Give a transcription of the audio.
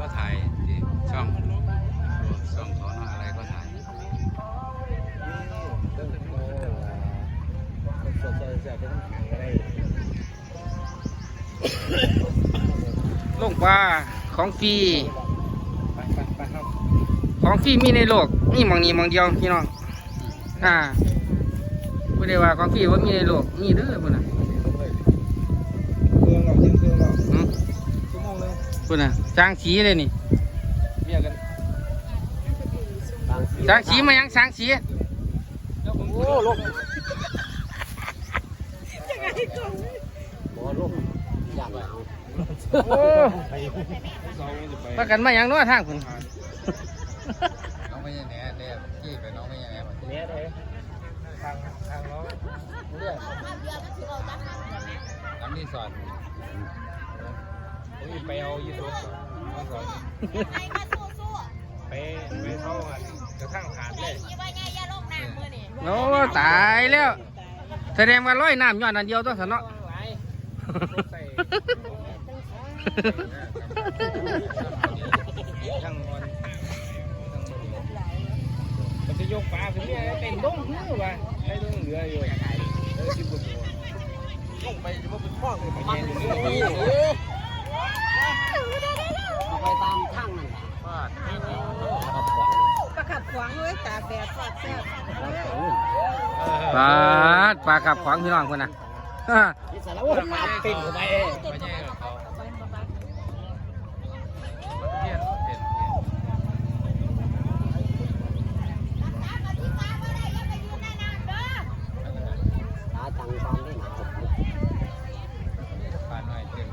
ก็ถ่ายที่ช่องช่องสอนออะไรก็ถ่ายลงปลาของฟรีของฟรีมีในโลกนี่มองนี้มองเดียวพี่น้องอ่าไม่ได้ว่าของฟรีว่ามีในโลกนี่เด้อพุ่นน่ะ พุ่นน่ะจางสีเลยนี่จางสีมายังจางสีโอ้ลมบ่ลมอยากเอาโอ้ประกันมายังน้อทางพุ่นน้องไม่ใช่แหน่เนี่ยพี่ไปน้องไม่ใช่แหน่เนี้ยเลยทางทางน้องเรื่องน้ำที่สอน ผมไปเอายี่สิบน้องสอนไปไปเข้ากันกระทั่งขาดเลยโอ้ตายแล้ว แสดงว่าร้อยน้ำย้อนอันเดียวต้องสนเนาะหลายใส่ทั้งวันมันจะยกปลาขึ้นเนี่ยเต็มดงหื้อว่ะได้ดงเหลืออยู่เออที่บุญลงไปจะว่าเป็นข้องเลยไปเย็นอยู่นี่ ไปตามทางนั่นแหละ ฟาด ประ ขัดขวางเลยตากแดดฟาดแซ่บปลาดปลากับขวางพี่น้องคนน่ะฮ่านี่สารวัตรมาติ่งเข้าไปไม่เขาไปมาบ้านเพี้ยนเพี้ยนเพี้ยนตาจังปลาหน่อยเต็ม